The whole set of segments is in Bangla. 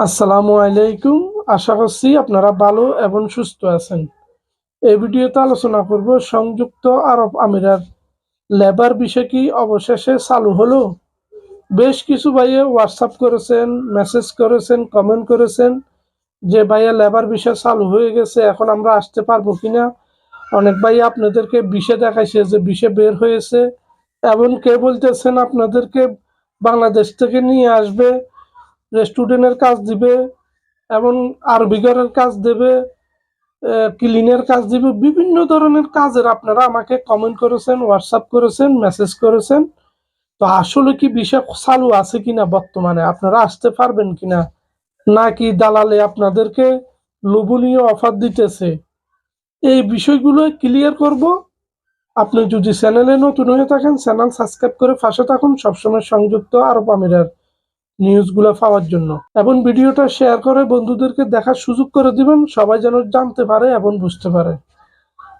আসসালামু আলাইকুম। আশা করছি আপনারা ভালো এবং সুস্থ আছেন। এই ভিডিওতে আলোচনা করব সংযুক্ত আরব আমিরাত। লেবার বিষয় কি? অবশেষে চালু হলো। বেশ কিছু ভাইয়ে হোয়াটসঅ্যাপ করেছেন মেসেজ করেছেন কমেন্ট করেছেন যে, ভাইয়া, লেবার বিষয় চালু হয়ে গেছে, এখন আমরা আসতে পারব কিনা? অনেক ভাই আপনাদেরকে বিষে দেখাইছে যে বিষে বের হয়েছে। এবং কে বলতেছেন আপনাদেরকে বাংলাদেশ থেকে নিয়ে আসবে? রেস্টুরেন্টের কাজ দিবে এবং আরবি ঘরের কাজ দেবে ক্লিনের কাজ দিবে, বিভিন্ন ধরনের কাজের আপনারা আমাকে কমেন্ট করেছেন হোয়াটসঅ্যাপ করেছেন মেসেজ করেছেন। তো আসলে কি বিষয় চালু আছে কিনা বর্তমানে? আপনারা আসতে পারবেন কিনা? নাকি দালালে আপনাদেরকে লোভনীয় অফার দিতেছে? এই বিষয়গুলো ক্লিয়ার করব। আপনি যদি চ্যানেলে নতুন হয়ে থাকেন চ্যানেল সাবস্ক্রাইব করে পাশে থাকুন। সবসময় সংযুক্ত আরব আমিরার নিউজগুলো পাওয়ার জন্য। এবং ভিডিওটা শেয়ার করে বন্ধুদেরকে দেখার সুযোগ করে দিবেন, সবাই যেন জানতে পারে এবং বুঝতে পারে।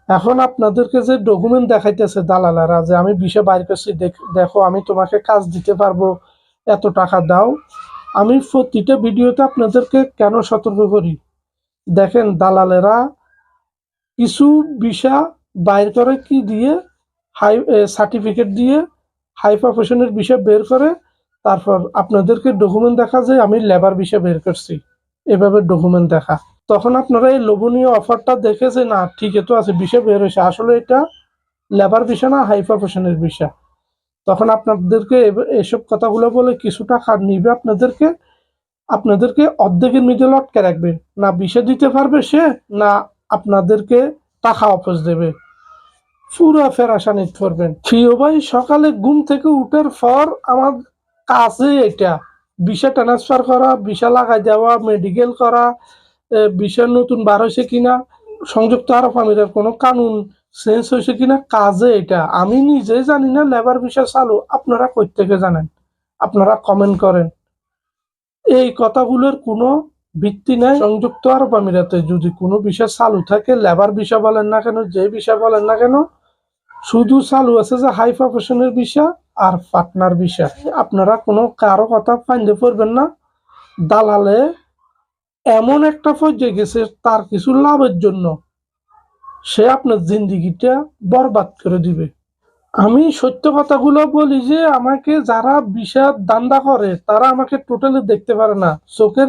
এখন আপনাদেরকে যে ডকুমেন্ট দেখাইতেছে দালালারা, যে আমি বিষয় বাইর করছি, দেখ- আমি তোমাকে কাজ দিতে পারব, এত টাকা দাও, আমি প্রতিটা ভিডিওতে আপনাদেরকে কেন সতর্ক করি? দেখেন দালালেরা কিছু ভিসা বাইর করে কি দিয়ে, হাই সার্টিফিকেট দিয়ে হাই প্রফেশনের বিষয় বের করে তারপর আপনাদেরকে ডকুমেন্ট দেখা যায় আমি লেবার বিষয় বের করছি। এভাবে ডকুমেন্ট দেখা। তখন আপনারা এই লোভনীয় অফারটা দেখে যে, না, ঠিকই তো আছে, বিষয় বের হয়েছে। আসলে এটা লেবার বিষয় না হাই প্রফেশনের বিষয়। তখন আপনাদেরকে এসব কথাগুলো বলে কিছু টাকা নিবে আপনাদেরকে। আপনাদেরকে অর্ধেকের মধ্যে লটকে রাখবে। না বিষে দিতে পারবে সে, না আপনাদেরকে টাকা অফিস দেবে। পুরা ফেরাসানিত করবেন। প্রিয় ভাই, সকালে ঘুম থেকে উঠার পর আমার কাজে এটা। বিষা ট্রান্সফার করা বিষা লাগাই দেওয়া মেডিকেল করা বিষা নতুন বার হয়েছে কিনা, সংযুক্ত আরব আমিরের কোনো কানুন চেঞ্জ হয়েছে কিনা, কাজে এটা। আমি নিজে জানি না লেবার বিষয় চালু, আপনারা থেকে জানেন, আপনারা কমেন্ট করেন। এই কথাগুলোর কোনো ভিত্তি নাই, সংযুক্ত আরব আমিরাতে। যদি কোনো বিষয় চালু থাকে লেবার বিষয় বলেন না কেন, যে বিষয় বলেন না কেন, শুধু চালু আছে যে হাই প্রফেশনের বিষয় আর পার্টনার বিষয়। আপনারা কোনো কারও কথা ফাইন্দে পড়বেন না। দালালে এমন একটা পর্যায়ে গেছে, তার কিছু লাভের জন্য। সে আপনার জিন্দিগিটা বরবাদ করে দিবে। আমি সত্য কথাগুলো বলি যে, আমাকে যারা বিষাদ দান্দা করে, তারা আমাকে টোটালি দেখতে পারে না। চোখের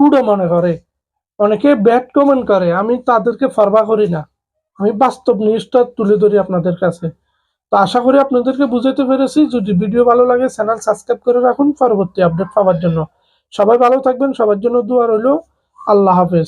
কুড়ো মনে করে। অনেকে ব্যাড কমেন্ট করে। আমি তাদেরকে ফরবা করি না। আমি বাস্তব নিউজটা তুলে ধরি আপনাদের কাছে। তো আশা করি আপনাদেরকে বুঝাইতে পেরেছি। যদি ভিডিও ভালো লাগে, চ্যানেল সাবস্ক্রাইব করে রাখুন। পরবর্তী আপডেট পাওয়ার জন্য। সবাই ভালো থাকবেন, সবার জন্য দোয়া রইল। আল্লাহ হাফেজ।